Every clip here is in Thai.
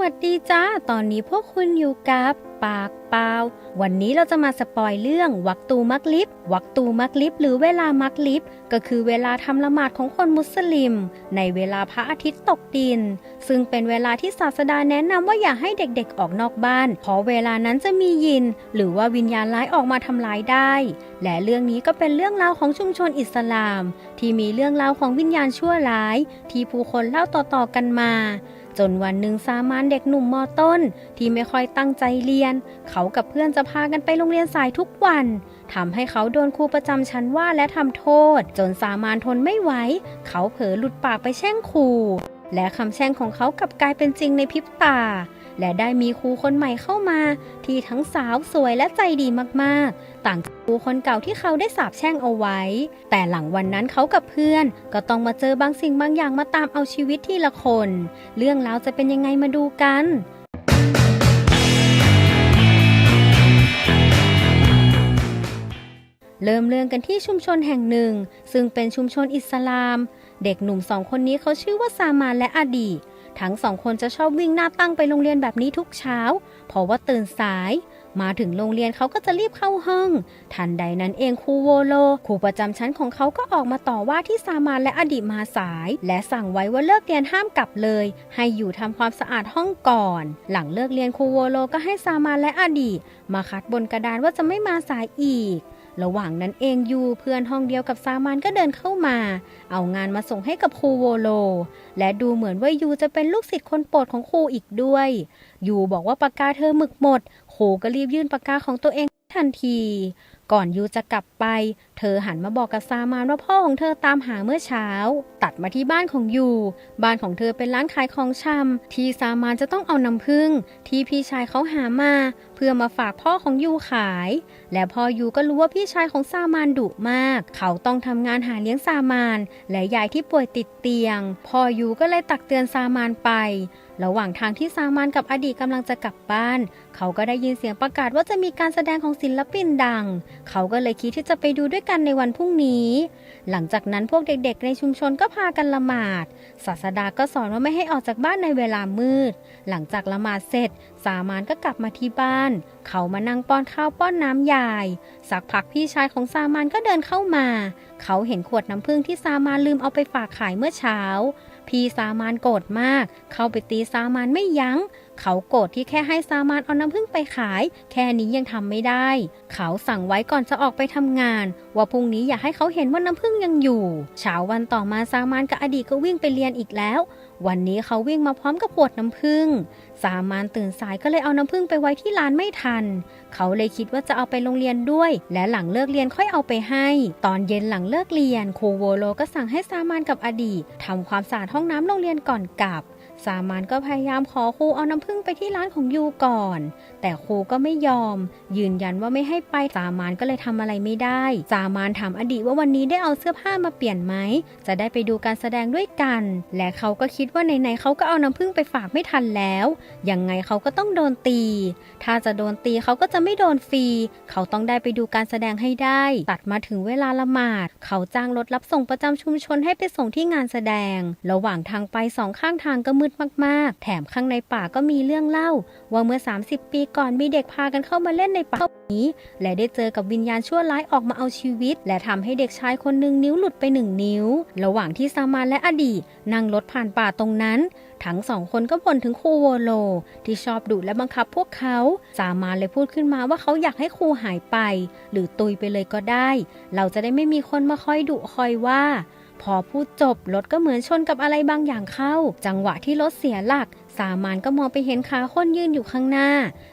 วัสดีจ้า ตอนนี้พวกคุณอยู่กับปากเปล่า วันนี้เราจะมาสปอยเรื่องวักตูมักลิบ วักตูมักลิบ หรือเวลามักลิบ ก็คือเวลาทำละหมาดของคนมุสลิม ในเวลาพระอาทิตย์ตกดิน ซึ่งเป็นเวลาที่ศาสดาแนะนำว่าอย่าให้เด็กๆออกนอกบ้าน เพราะเวลานั้นจะมียิน หรือว่าวิญญาณร้ายออกมาทำร้ายได้ และเรื่องนี้ก็เป็นเรื่องราวของชุมชนอิสลาม ที่มีเรื่องราวของวิญญาณชั่วร้าย ที่ผู้คนเล่าต่อๆกันมา จนวันหนึ่งสามานเด็กหนุ่มมอต้น ที่ไม่ค่อยตั้งใจเรียน เขากับเพื่อนจะพากันไปโรงเรียนสายทุกวันทำให้เขาโดนครูประจำชั้นว่าและทำโทษ จนสามานทนไม่ไหว เขาเผลอหลุดปากไปแช่งครูและคำแช่งของเขากลับกลายเป็นจริงในพริบตา และได้มีครูคนใหม่เข้ามา ที่ทั้งสาวสวยและใจดีมากๆ ต่างจากครูคนเก่าที่เขาได้สาปแช่งเอาไว้ แต่หลังวันนั้นเขากับเพื่อน ก็ต้องมาเจอบางสิ่งบางอย่างมาตามเอาชีวิตทีละคน เรื่องราวจะเป็นยังไงมาดูกันเริ่มเรื่องกันที่ชุมชนแห่งหนึ่ง ซึ่งเป็นชุมชนอิสลาม เด็กหนุ่มสองคนนี้เขาชื่อว่าซามานและอดี ทั้งสองคนจะชอบวิ่งหน้าตั้งไปโรงเรียนแบบนี้ทุกเช้า เพราะว่าตื่นสาย มาถึงโรงเรียนเขาก็จะรีบเข้าห้อง ทันใดนั้นเองครูโวโลครูประจำชั้นของเขาก็ออกมาต่อว่าที่ซามานและอดีตมาสาย และสั่งไว้ว่าเลิกเรียนห้ามกลับเลย ให้อยู่ทำความสะอาดห้องก่อน หลังเลิกเรียนครูโวโลก็ให้ซามานและอดีตมาคัดบนกระดานว่าจะไม่มาสายอีก ระหว่างนั้นเองยูเพื่อนห้องเดียวกับซามานก็เดินเข้ามา เอางานมาส่งให้กับครูโวโล และดูเหมือนว่ายูจะเป็นลูกศิษย์คนโปรดของครูอีกด้วยยูบอกว่าปากกาเธอหมึกหมดครูก็รีบยื่นปากกาของตัวเองทันที ก่อนยูจะกลับไป เธอหันมาบอกกับซามานว่าพ่อของเธอตามหาเมื่อเช้า ตัดมาที่บ้านของยู บ้านของเธอเป็นร้านขายของชำที่ซามานจะต้องเอาน้ำผึ้งที่พี่ชายเขาหามา เพื่อมาฝากพ่อของยูขาย และพ่อยูก็รู้ว่าพี่ชายของซามานดุมาก เขาต้องทำงานหาเลี้ยงซามาน และยายที่ป่วยติดเตียง พ่อยูก็เลยตักเตือนซามานไประหว่างทางที่ซามานกับอดีตกำลังจะกลับบ้าน เขาก็ได้ยินเสียงประกาศว่าจะมีการแสดงของศิลปินดัง เขาก็เลยคิดที่จะไปดูด้วยกันในวันพรุ่งนี้ หลังจากนั้นพวกเด็กๆ ในชุมชนก็พากันละหมาด ศาสดาก็สอนว่าไม่ให้ออกจากบ้านในเวลามืด หลังจากละหมาดเสร็จ สามานก็กลับมาที่บ้าน เขามานั่งป้อนข้าวป้อนน้ำยาย สักพักพี่ชายของซามานก็เดินเข้ามา เขาเห็นขวดน้ำผึ้งที่ซามานลืมเอาไปฝากขายเมื่อเช้า พี่ซามานโกรธมาก เข้าไปตีซามานไม่ยัง้ง เขาโกรธที่แค่ให้ซามานเอาน้ำผึ้งไปขาย แค่นี้ยังทำไม่ได้ เขาสั่งไว้ก่อนจะออกไปทำงาน ว่าพรุ่งนี้อย่าให้เขาเห็นว่าน้ำผึ้งยังอยู่ เช้าวันต่อมาซามานกับอดีตก็วิ่งไปเรียนอีกแล้ว วันนี้เขาวิ่งมาพร้อมกับขวดน้ำผึ้งสามานตื่นสายก็เลยเอาน้ำผึ้งไปไว้ที่ร้านไม่ทัน เขาเลยคิดว่าจะเอาไปโรงเรียนด้วย และหลังเลิกเรียนค่อยเอาไปให้ ตอนเย็นหลังเลิกเรียนครูโวโลก็สั่งให้สามานกับอดีตทำความสะอาดห้องน้ำโรงเรียนก่อนกลับ สามานก็พยายามขอครูเอาน้ำผึ้งไปที่ร้านของยูก่อน แต่ครูก็ไม่ยอม ยืนยันว่าไม่ให้ไปสามานก็เลยทำอะไรไม่ได้ สามานถามอดีตว่าวันนี้ได้เอาเสื้อผ้ามาเปลี่ยนไหม จะได้ไปดูการแสดงด้วยกัน และเขาก็คิดว่าไหนๆเขาก็เอาน้ำผึ้งไปฝากไม่ทันแล้วยังไงเขาก็ต้องโดนตี ถ้าจะโดนตีเขาก็จะไม่โดนฟรี เขาต้องได้ไปดูการแสดงให้ได้ ตัดมาถึงเวลาละหมาด เขาจ้างรถรับส่งประจำชุมชนให้ไปส่งที่งานแสดง ระหว่างทางไปสองข้างทางก็มืดมากๆ แถมข้างในป่าก็มีเรื่องเล่า ว่าเมื่อ 30 ปีก่อนมีเด็กพากันเข้ามาเล่นในป่านี้ และได้เจอกับวิญญาณชั่วร้ายออกมาเอาชีวิต และทำให้เด็กชายคนหนึ่งนิ้วหลุดไปหนึ่งนิ้ว ระหว่างที่ซามานและอดีตนั่งรถผ่านป่าตรงนั้น ทั้งสองคนก็บ่นถึงครูโวโล ที่ชอบดุและบังคับพวกเขาสามานเลยพูดขึ้นมาว่าเขาอยากให้ครูหายไป หรือตุยไปเลยก็ได้ เราจะได้ไม่มีคนมาคอยดุคอยว่า พอพูดจบรถก็เหมือนชนกับอะไรบางอย่างเข้า จังหวะที่รถเสียหลัก สามานก็มองไปเห็นขาคนยืนอยู่ข้างหน้า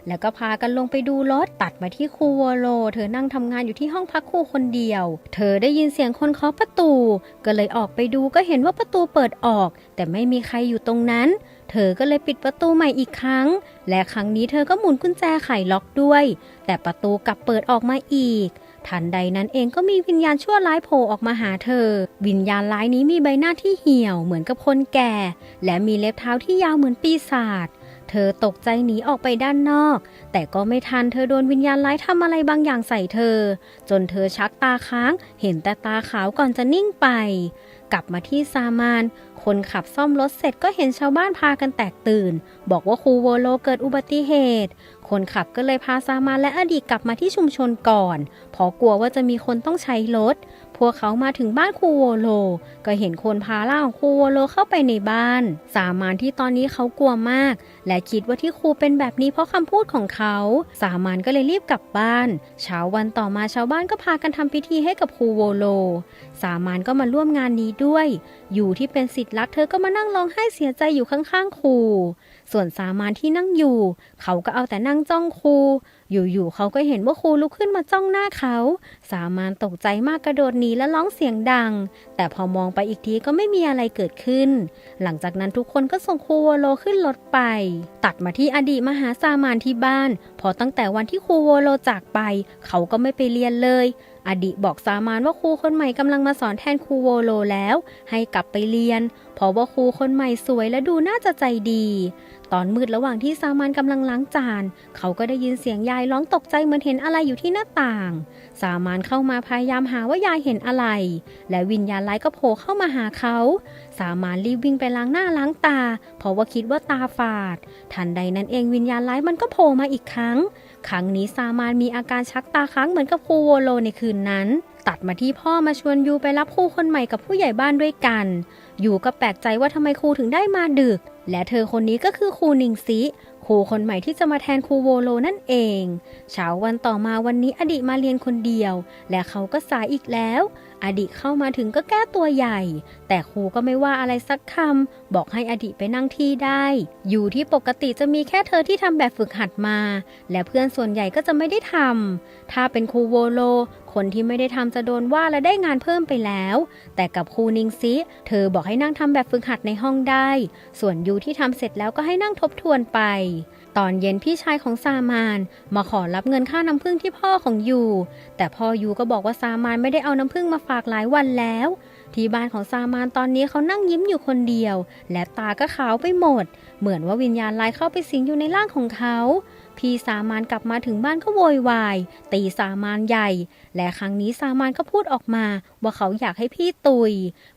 แล้วก็พากันลงไปดูรถตัดมาที่ครูวโล เธอนั่งทำงานอยู่ที่ห้องพักครูคนเดียว เธอได้ยินเสียงคนเคาะประตู ก็เลยออกไปดูก็เห็นว่าประตูเปิดออก แต่ไม่มีใครอยู่ตรงนั้น เธอก็เลยปิดประตูใหม่อีกครั้ง และครั้งนี้เธอก็หมุนกุญแจไขล็อกด้วย แต่ประตูกลับเปิดออกมาอีก ทันใดนั้นเองก็มีวิญญาณชั่วร้ายโผล่ออกมาหาเธอ วิญญาณร้ายนี้มีใบหน้าที่เหี่ยวเหมือนกับคนแก่ และมีเล็บเท้าที่ยาวเหมือนปีศาจเธอตกใจหนีออกไปด้านนอก แต่ก็ไม่ทันเธอโดนวิญญาณร้ายทำอะไรบางอย่างใส่เธอ จนเธอชักตาค้าง เห็นแต่ตาขาวก่อนจะนิ่งไป กลับมาที่ซามาน คนขับซ่อมรถเสร็จก็เห็นชาวบ้านพากันแตกตื่น บอกว่าครูโวโลเกิดอุบัติเหตุ คนขับก็เลยพาซามานและอดีตกลับมาที่ชุมชนก่อนเพราะกลัวว่าจะมีคนต้องใช้รถ พวกเขามาถึงบ้านครูโวโล ก็เห็นคนพาล่าของครูโวโลเข้าไปในบ้าน สามานที่ตอนนี้เขากลัวมาก และคิดว่าที่ครูเป็นแบบนี้เพราะคำพูดของเขา สามานก็เลยรีบกลับบ้าน เช้าวันต่อมาชาวบ้านก็พากันทำพิธีให้กับครูโวโล สามานก็มาร่วมงานนี้ด้วยอยู่ที่เป็นสิทธิ์รักเธอก็มานั่งร้องไห้เสียใจอยู่ข้างๆครู ส่วนสามานที่นั่งอยู่ เขาก็เอาแต่นั่งจ้องครู อยู่ๆเขาก็เห็นว่าครูลุกขึ้นมาจ้องหน้าเขา สามานตกใจมากกระโดดหนีและร้องเสียงดัง แต่พอมองไปอีกทีก็ไม่มีอะไรเกิดขึ้น หลังจากนั้นทุกคนก็ส่งครูวโลขึ้นรถไป ตัดมาที่อดีตมหาสามานที่บ้าน พอตั้งแต่วันที่ครูวโลจากไป เขาก็ไม่ไปเรียนเลย อดีตบอกสามานว่าครูคนใหม่กำลังมาสอนแทนครูโวโลแล้ว ให้กลับไปเรียน เพราะว่าครูคนใหม่สวยและดูน่าจะใจดี ตอนมืดระหว่างที่สามานกำลังล้างจาน เขาก็ได้ยินเสียงยายร้องตกใจเหมือนเห็นอะไรอยู่ที่หน้าต่าง สามานเข้ามาพยายามหาว่ายายเห็นอะไร และวิญญาณร้ายก็โผล่เข้ามาหาเขา สามานรีบวิ่งไปล้างหน้าล้างตา เพราะว่าคิดว่าตาฝาด ทันใดนั้นเองวิญญาณร้ายมันก็โผล่มาอีกครั้ง ครั้งนี้ซามานมีอาการชักตาค้างเหมือนกับครูโวโลในคืนนั้น ตัดมาที่พ่อมาชวนยูไปรับครูคนใหม่กับผู้ใหญ่บ้านด้วยกันยูก็แปลกใจว่าทำไมครูถึงได้มาดึก และเธอคนนี้ก็คือครูนิงซิ ครูคนใหม่ที่จะมาแทนครูโวโลนั่นเอง เช้าวันต่อมาวันนี้อดีตมาเรียนคนเดียว และเขาก็สายอีกแล้ว อดีตเข้ามาถึงก็แก้ตัวใหญ่ แต่ครูก็ไม่ว่าอะไรสักคำบอกให้อดีตไปนั่งที่ได้ อยู่ที่ปกติจะมีแค่เธอที่ทำแบบฝึกหัดมา และเพื่อนส่วนใหญ่ก็จะไม่ได้ทำถ้าเป็นครูโวโล คนที่ไม่ได้ทำจะโดนว่าและได้งานเพิ่มไปแล้ว แต่กับครูนิงซิ เธอบอกให้นั่งทำแบบฝึกหัดในห้องได้ ส่วนยูที่ทำเสร็จแล้วก็ให้นั่งทบทวนไป ตอนเย็นพี่ชายของซามาน มาขอรับเงินค่าน้ำผึ้งที่พ่อของยู แต่พ่อยูก็บอกว่าซามานไม่ได้เอาน้ำผึ้งมาฝากหลายวันแล้วที่บ้านของซามานตอนนี้เขานั่งยิ้มอยู่คนเดียว และตาก็ขาวไปหมด เหมือนว่าวิญญาณร้ายเข้าไปสิงอยู่ในร่างของเขา พี่สามานกลับมาถึงบ้านก็โวยวาย ตีสามานใหญ่ และครั้งนี้สามานก็พูดออกมา ว่าเขาอยากให้พี่ตุย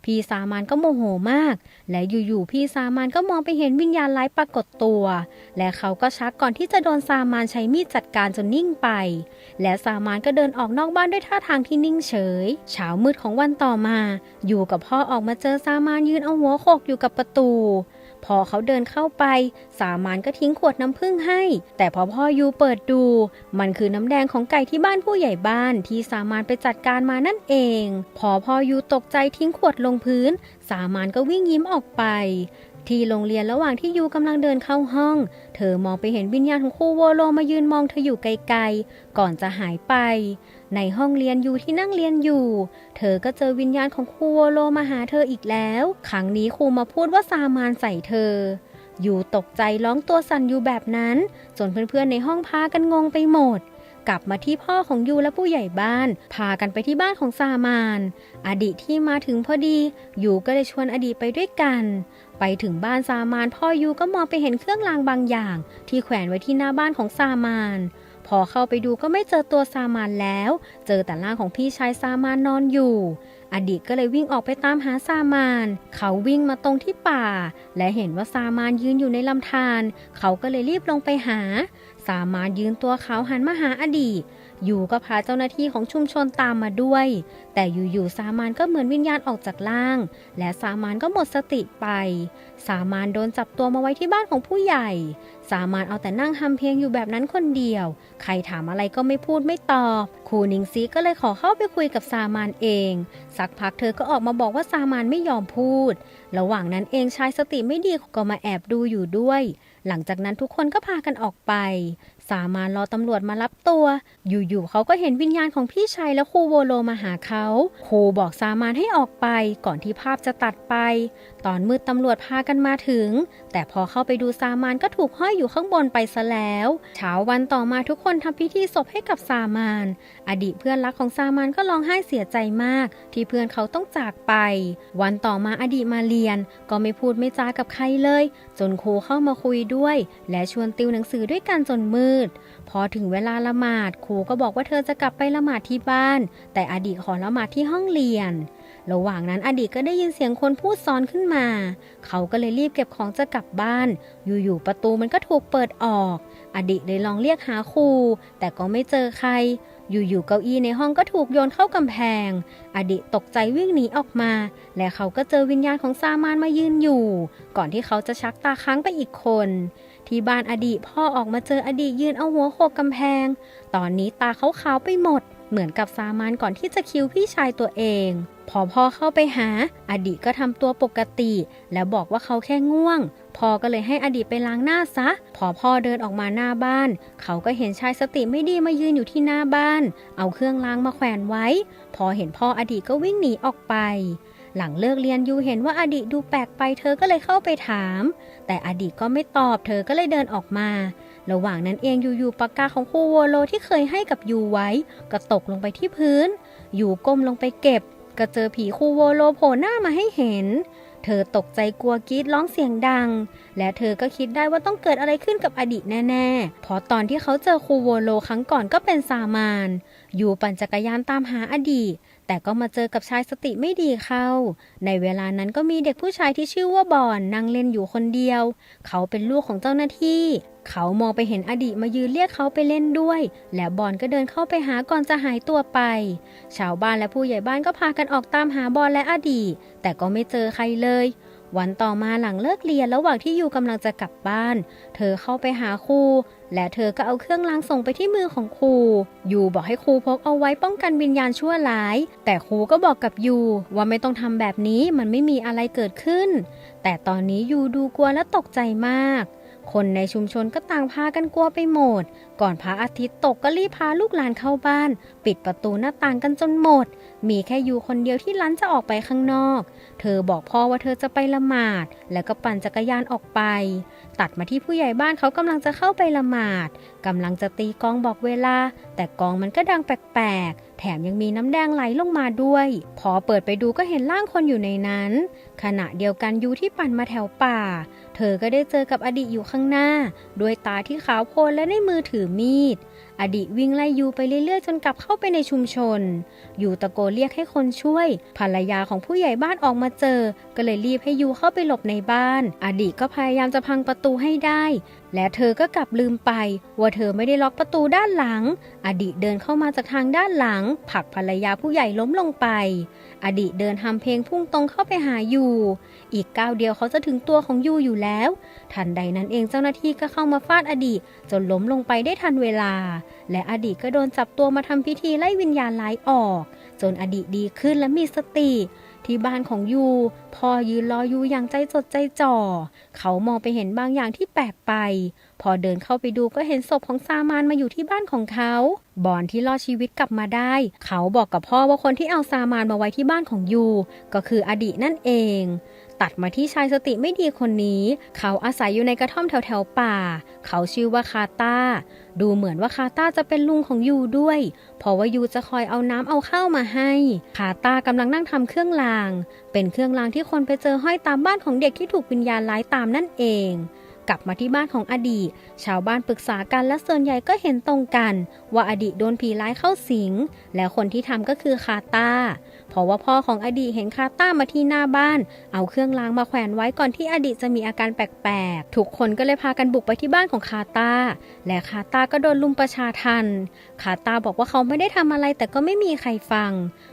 พี่สามานก็โมโหมาก และอยู่ๆพี่สามานก็มองไปเห็นวิญญาณร้ายปรากฏตัว และเขาก็ชักก่อนที่จะโดนสามานใช้มีดจัดการจนนิ่งไป และสามานก็เดินออกนอกบ้านด้วยท่าทางที่นิ่งเฉย เช้ามืดของวันต่อมา อยู่กับพ่อออกมาเจอสามานยืนเอาหัวโขกอยู่กับประตู พอเขาเดินเข้าไป สามานก็ทิ้งขวดน้ำผึ้งให้ แต่พอพ่อยูเปิดดู มันคือน้ำแดงของไก่ที่บ้านผู้ใหญ่บ้านที่สามานไปจัดการมานั่นเอง พอพ่อยูตกใจทิ้งขวดลงพื้น สามานก็วิ่งยิ้มออกไปที่โรงเรียนระหว่างที่ยูกำลังเดินเข้าห้อง เธอมองไปเห็นวิญญาณของครูโวโลมายืนมองเธออยู่ไกลๆ ก่อนจะหายไป ในห้องเรียนอยู่ที่นั่งเรียนอยู่ เธอก็เจอวิญญาณของครูโวโลมาหาเธออีกแล้ว ครั้งนี้ครูมาพูดว่าซามานใส่เธอ อยู่ตกใจร้องตัวสั่นอยู่แบบนั้น จนเพื่อนๆในห้องพากันงงไปหมด กลับมาที่พ่อของยูและผู้ใหญ่บ้าน พากันไปที่บ้านของซามาน อดีตที่มาถึงพอดียูก็เลยชวนอดีตไปด้วยกัน ไปถึงบ้านซามานพ่อยูก็มองไปเห็นเครื่องรางบางอย่าง ที่แขวนไว้ที่หน้าบ้านของซามาน พอเข้าไปดูก็ไม่เจอตัวซามานแล้ว เจอแต่ร่างของพี่ชายซามานนอนอยู่ อดีตก็เลยวิ่งออกไปตามหาซามาน เขาวิ่งมาตรงที่ป่า และเห็นว่าซามานยืนอยู่ในลำธารเขาก็เลยรีบลงไปหา สามารถยืนตัวเขาหันมาหาอดีต อยู่ก็พาเจ้าหน้าที่ของชุมชนตามมาด้วย แต่อยู่ๆสามานก็เหมือนวิญญาณออกจากร่าง และสามานก็หมดสติไป สามานโดนจับตัวมาไว้ที่บ้านของผู้ใหญ่ สามานเอาแต่นั่งทำเพลงอยู่แบบนั้นคนเดียว ใครถามอะไรก็ไม่พูดไม่ตอบครูนิงซีก็เลยขอเข้าไปคุยกับสามานเอง สักพักเธอก็ออกมาบอกว่าสามานไม่ยอมพูด ระหว่างนั้นเองชายสติไม่ดีก็มาแอบดูอยู่ด้วย หลังจากนั้นทุกคนก็พากันออกไป สามานรอตำรวจมารับตัว อยู่ๆเขาก็เห็นวิญญาณของพี่ชายและครูโวโลมาหาเขาครูบอกสามานให้ออกไปก่อนที่ภาพจะตัดไป ตอนมืดตำรวจพากันมาถึง แต่พอเข้าไปดูสามานก็ถูกห้อยอยู่ข้างบนไปซะแล้วเช้าวันต่อมาทุกคนทำพิธีศพให้กับสามาน อดีตเพื่อนรักของซามานก็ร้องไห้เสียใจมาก ที่เพื่อนเขาต้องจากไป วันต่อมาอดีตมาเรียน ก็ไม่พูดไม่จากับใครเลย จนครูเข้ามาคุยด้วย และชวนติวหนังสือด้วยกันจนมืดพอถึงเวลาละหมาดครูก็บอกว่าเธอจะกลับไปละหมาดที่บ้าน แต่อดีตขอละหมาดที่ห้องเรียน ระหว่างนั้นอดีตก็ได้ยินเสียงคนพูดซ้อนขึ้นมา เขาก็เลยรีบเก็บของจะกลับบ้าน อยู่ๆประตูมันก็ถูกเปิดออก อดีตเลยลองเรียกหาครูแต่ก็ไม่เจอใครอยู่ๆ เก้าอี้ในห้องก็ถูกโยนเข้ากำแพง อดีตตกใจวิ่งหนีออกมา และเขาก็เจอวิญญาณของซามานมายืนอยู่ ก่อนที่เขาจะชักตาค้างไปอีกคน ที่บ้านอดีตพ่อออกมาเจออดีตยืนเอาหัวโขกกำแพง ตอนนี้ตาเขาขาวไปหมด เหมือนกับซามานก่อนที่จะคิวพี่ชายตัวเอง พอพ่อเข้าไปหา อดีตก็ทำตัวปกติ แล้วบอกว่าเขาแค่ง่วง พ่อก็เลยให้อดีตไปล้างหน้าซะ พอพ่อเดินออกมาหน้าบ้าน เขาก็เห็นชายสติไม่ดีมายืนอยู่ที่หน้าบ้าน เอาเครื่องล้างมาแขวนไว้ พอเห็นพ่ออดีตก็วิ่งหนีออกไป หลังเลิกเรียนยูเห็นว่าอดีตดูแปลกไปเธอก็เลยเข้าไปถาม แต่อดีตก็ไม่ตอบเธอก็เลยเดินออกมา ระหว่างนั้นเองยู่ๆปากกาของครูโวโลที่เคยให้กับยูไว้ ก็ตกลงไปที่พื้น ยูก้มลงไปเก็บ ก็เจอผีครูโวโลโผล่หน้ามาให้เห็น เธอตกใจกลัวกรีดร้องเสียงดัง และเธอก็คิดได้ว่าต้องเกิดอะไรขึ้นกับอดีตแน่ๆเพราะตอนที่เขาเจอครูโวโลครั้งก่อนก็เป็นซามานอยู่ปั่นจักรยานตามหาอดีต แต่ก็มาเจอกับชายสติไม่ดีเข้า ในเวลานั้นก็มีเด็กผู้ชายที่ชื่อว่าบอนนั่งเล่นอยู่คนเดียว เขาเป็นลูกของเจ้าหน้าที่ เขามองไปเห็นอดีตมายืนเรียกเขาไปเล่นด้วย และบอนก็เดินเข้าไปหาก่อนจะหายตัวไป ชาวบ้านและผู้ใหญ่บ้านก็พากันออกตามหาบอนและอดีตแต่ก็ไม่เจอใครเลย วันต่อมาหลังเลิกเรียนระหว่างที่ยูกำลังจะกลับบ้าน เธอเข้าไปหาครู และเธอก็เอาเครื่องรางส่งไปที่มือของครู ยูบอกให้ครูพกเอาไว้ป้องกันวิญญาณชั่วร้าย แต่ครูก็บอกกับยูว่าไม่ต้องทำแบบนี้มันไม่มีอะไรเกิดขึ้น แต่ตอนนี้ยูดูกลัวและตกใจมาก คนในชุมชนก็ต่างพากันกลัวไปหมด ก่อนพระอาทิตย์ตกก็รีบพาลูกหลานเข้าบ้าน ปิดประตูหน้าต่างกันจนหมด มีแค่ยูคนเดียวที่ลันจะออกไปข้างนอก เธอบอกพ่อว่าเธอจะไปละหมาด แล้วก็ปั่นจักรยานออกไป ตัดมาที่ผู้ใหญ่บ้านเขากำลังจะเข้าไปละหมาดกำลังจะตีกองบอกเวลา แต่กองมันก็ดังแปลกๆ แถมยังมีน้ำแดงไหลลงมาด้วย พอเปิดไปดูก็เห็นร่างคนอยู่ในนั้น ขณะเดียวกันยูที่ปั่นมาแถวป่า เธอก็ได้เจอกับอดีตอยู่ข้างหน้า ด้วยตาที่ขาวโพลนและในมือถือมีด อดีตวิ่งไล่ยูไปเรื่อยๆ จนกลับเข้าไปในชุมชน ยูตะโกนเรียกให้คนช่วย ภรรยาของผู้ใหญ่บ้านออกมาเจอ ก็เลยรีบให้ยูเข้าไปหลบในบ้าน อดีตก็พยายามจะพังประตูให้ได้และเธอก็กลับลืมไป ว่าเธอไม่ได้ล็อกประตูด้านหลัง อดีตเดินเข้ามาจากทางด้านหลังผลักภรรยาผู้ใหญ่ล้มลงไป อดีตเดินทำเพลงพุ่งตรงเข้าไปหายูอีกก้าวเดียวเขาจะถึงตัวของยูอยู่แล้ว ทันใดนั้นเองเจ้าหน้าที่ก็เข้ามาฟาดอดีตจนล้มลงไปได้ทันเวลา และอดีตก็โดนจับตัวมาทำพิธีไล่วิญญาณร้ายออก จนอดีตดีขึ้นและมีสติ ที่บ้านของยูพ่อยืนรอยูอย่างใจจดใจจ่อ เขามองไปเห็นบางอย่างที่แปลกไป พอเดินเข้าไปดูก็เห็นศพของซามานมาอยู่ที่บ้านของเขาบอนที่รอดชีวิตกลับมาได้ เขาบอกกับพ่อว่าคนที่เอาซามานมาไว้ที่บ้านของยูก็คืออดีตนั่นเอง ตัดมาที่ชายสติไม่ดีคนนี้ เขาอาศัยอยู่ในกระท่อมแถวๆป่า เขาชื่อว่าคาตาดูเหมือนว่าคาตาจะเป็นลุงของยูด้วย เพราะว่ายูจะคอยเอาน้ำเอาข้าวมาให้ คาตากำลังนั่งทำเครื่องราง เป็นเครื่องรางที่คนไปเจอห้อยตามบ้านของเด็กที่ถูกวิญญาณร้ายตามนั่นเองกลับมาที่บ้านของอดีต ชาวบ้านปรึกษากันและส่วนใหญ่ก็เห็นตรงกัน ว่าอดีตโดนผีร้ายเข้าสิง และคนที่ทำก็คือคาตา เพราะว่าพ่อของอดีตเห็นคาต้ามาที่หน้าบ้าน เอาเครื่องรางมาแขวนไว้ก่อนที่อดีตจะมีอาการแปลกๆ ทุกคนก็เลยพากันบุกไปที่บ้านของคาต้าและคาต้าก็โดนลุมประชาทัน คาต้าบอกว่าเขาไม่ได้ทำอะไรแต่ก็ไม่มีใครฟัง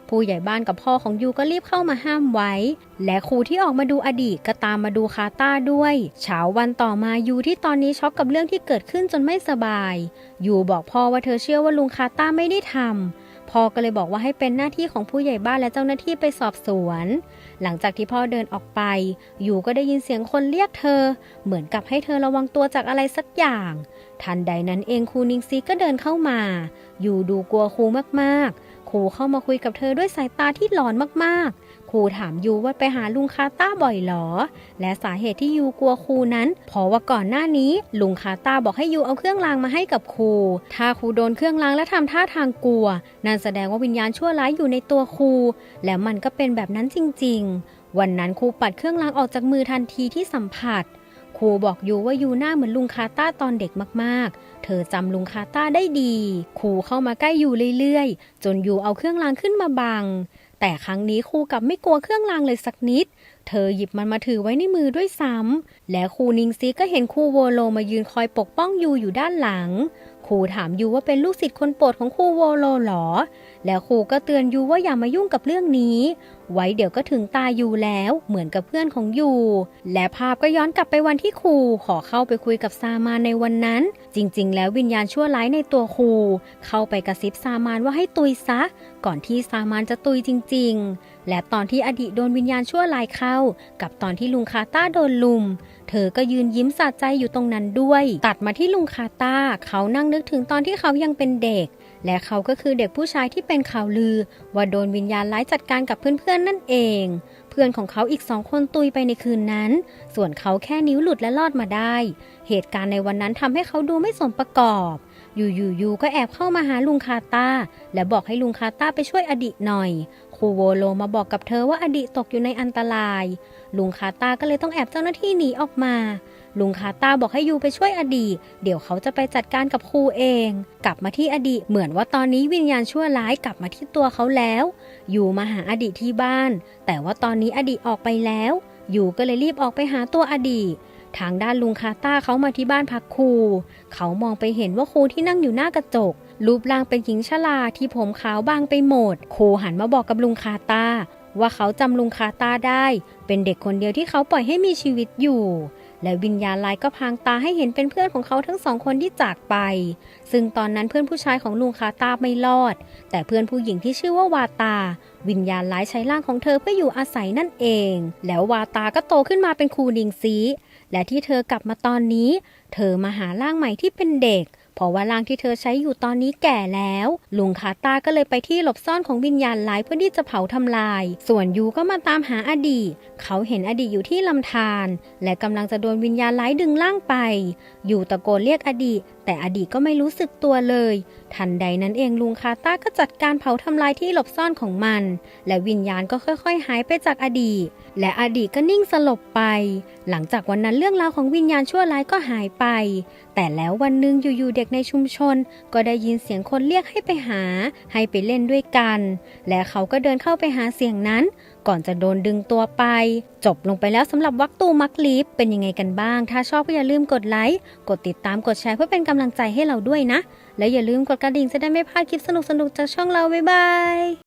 ผู้ใหญ่บ้านกับพ่อของยูก็รีบเข้ามาห้ามไว้ และครูที่ออกมาดูอดีตก็ตามมาดูคาต้าด้วย เช้าวันต่อมายูที่ตอนนี้ช็อกกับเรื่องที่เกิดขึ้นจนไม่สบาย ยูบอกพ่อว่าเธอเชื่อว่าลุงคาต้าไม่ได้ทำ พ่อก็เลยบอกว่าให้เป็นหน้าที่ของผู้ใหญ่บ้านและเจ้าหน้าที่ไปสอบสวน หลังจากที่พ่อเดินออกไป อยู่ก็ได้ยินเสียงคนเรียกเธอ เหมือนกับให้เธอระวังตัวจากอะไรสักอย่าง ทันใดนั้นเองครูนิงซีก็เดินเข้ามา อยู่ดูกลัวครูมากๆ ครูเข้ามาคุยกับเธอด้วยสายตาที่หลอนมากๆ รูถามยูว่าไปหาลุงคาต้าบ่อยหรอ และสาเหตุที่ยูกลัวครูนั้น เพราะว่าก่อนหน้านี้ ลุงคาต้าบอกให้ยูเอาเครื่องรางมาให้กับครู ถ้าครูโดนเครื่องรางและทำท่าทางกลัว นั่นแสดงว่าวิญญาณชั่วร้ายอยู่ในตัวครู และมันก็เป็นแบบนั้นจริง ๆ วันนั้นครูปัดเครื่องรางออกจากมือทันทีที่สัมผัส ครูบอกยูว่ายูหน้าเหมือนลุงคาต้าตอนเด็กมากๆเธอจำลุงคาต้าได้ดี ขู่เข้ามาใกล้อยู่เรื่อยๆ จนยูเอาเครื่องรางขึ้นมาบัง แต่ครั้งนี้ครูกลับไม่กลัวเครื่องรางเลยสักนิด เธอหยิบมันมาถือไว้ในมือด้วยซ้ำและครูนิงซีก็เห็นครูโวโลมายืนคอยปกป้องยูอยู่ด้านหลัง ครูถามยูว่าเป็นลูกศิษย์คนโปรดของครูโวโลหรอ แล้วครูก็เตือนยูว่าอย่ามายุ่งกับเรื่องนี้ ไว้เดี๋ยวก็ถึงตายูแล้วเหมือนกับเพื่อนของยูและภาพก็ย้อนกลับไปวันที่ครูขอเข้าไปคุยกับซามานในวันนั้น จริง ๆ แล้ววิญญาณชั่วร้ายในตัวครู เข้าไปกระซิบซามานว่าให้ตุยซะ ก่อนที่ซามานจะตุยจริง ๆ และตอนที่อดีตโดนวิญญาณชั่วร้ายเข้า กับตอนที่ลุงคาต้าโดนลุม เธอก็ยืนยิ้มสะใจอยู่ตรงนั้นด้วย ตัดมาที่ลุงคาต้า เขานั่งนึกถึงตอนที่เขายังเป็นเด็ก และเขาก็คือเด็กผู้ชายที่เป็นข่าวลือ ว่าโดนวิญญาณร้ายจัดการกับเพื่อนๆนั่นเอง เพื่อนของเขาอีกสองคนตุยไปในคืนนั้น ส่วนเขาแค่นิ้วหลุดและรอดมาได้ เหตุการณ์ในวันนั้นทำให้เขาดูไม่สมประกอบอยู่ๆก็แอบเข้ามาหาลุงคาตาและบอกให้ลุงคาตาไปช่วยอดีตหน่อย ครูโวโลมาบอกกับเธอว่าอดีตตกอยู่ในอันตราย ลุงคาตาก็เลยต้องแอบเจ้าหน้าที่หนีออกมา ลุงคาตาบอกให้ยูไปช่วยอดีตเดี๋ยวเขาจะไปจัดการกับครูเอง กลับมาที่อดีตเหมือนว่าตอนนี้วิญญาณชั่วร้ายกลับมาที่ตัวเขาแล้ว ยูมาหาอดีตที่บ้าน แต่ว่าตอนนี้อดีตออกไปแล้วยูก็เลยรีบออกไปหาตัวอดีตทางด้านลุงคาตาเขามาที่บ้านพักครู เขามองไปเห็นว่าครูที่นั่งอยู่หน้ากระจก รูปร่างเป็นหญิงชราที่ผมขาวบางไปหมดครูหันมาบอกกับลุงคาตา ว่าเขาจำลุงคาตาได้ เป็นเด็กคนเดียวที่เขาปล่อยให้มีชีวิตอยู่ และวิญญาณลายก็พางตาให้เห็นเป็นเพื่อนของเขาทั้งสองคนที่จากไป ซึ่งตอนนั้นเพื่อนผู้ชายของลุงคาตาไม่รอด แต่เพื่อนผู้หญิงที่ชื่อว่าวาตา วิญญาณร้ายใช้ร่างของเธอเพื่ออยู่อาศัยนั่นเอง แล้ววาตาก็โตขึ้นมาเป็นครูนิงซีและที่เธอกลับมาตอนนี้ เธอมาหาร่างใหม่ที่เป็นเด็ก เพราะว่าร่างที่เธอใช้อยู่ตอนนี้แก่แล้ว ลุงคาตาก็เลยไปที่หลบซ่อนของวิญญาณร้ายเพื่อที่จะเผาทำลาย ส่วนยูก็มาตามหาอดีต เขาเห็นอดีตอยู่ที่ลำธารและกำลังจะโดนวิญญาณร้ายดึงร่างไปอยู่ตะโกนเรียกอดีต แต่อดีตก็ไม่รู้สึกตัวเลย ทันใดนั้นเองลุงคาต้าก็จัดการเผาทำลายที่หลบซ่อนของมัน และวิญญาณก็ค่อยๆ หายไปจากอดีต และอดีตก็นิ่งสลบไป หลังจากวันนั้นเรื่องราวของวิญญาณชั่วร้ายก็หายไป แต่แล้ววันหนึ่งอยู่ๆเด็กในชุมชน ก็ได้ยินเสียงคนเรียกให้ไปหา ให้ไปเล่นด้วยกัน และเขาก็เดินเข้าไปหาเสียงนั้น ก่อนจะโดนดึงตัวไป จบลงไปแล้วสำหรับวักตูมักลีฟเป็นยังไงกันบ้าง ถ้าชอบก็อย่าลืมกดไลค์กดติดตามกดแชร์เพื่อเป็นกำลังใจให้เราด้วยนะ และอย่าลืมกดกระดิ่งจะได้ไม่พลาดคลิปสนุกๆจากช่องเราบ๊ายบาย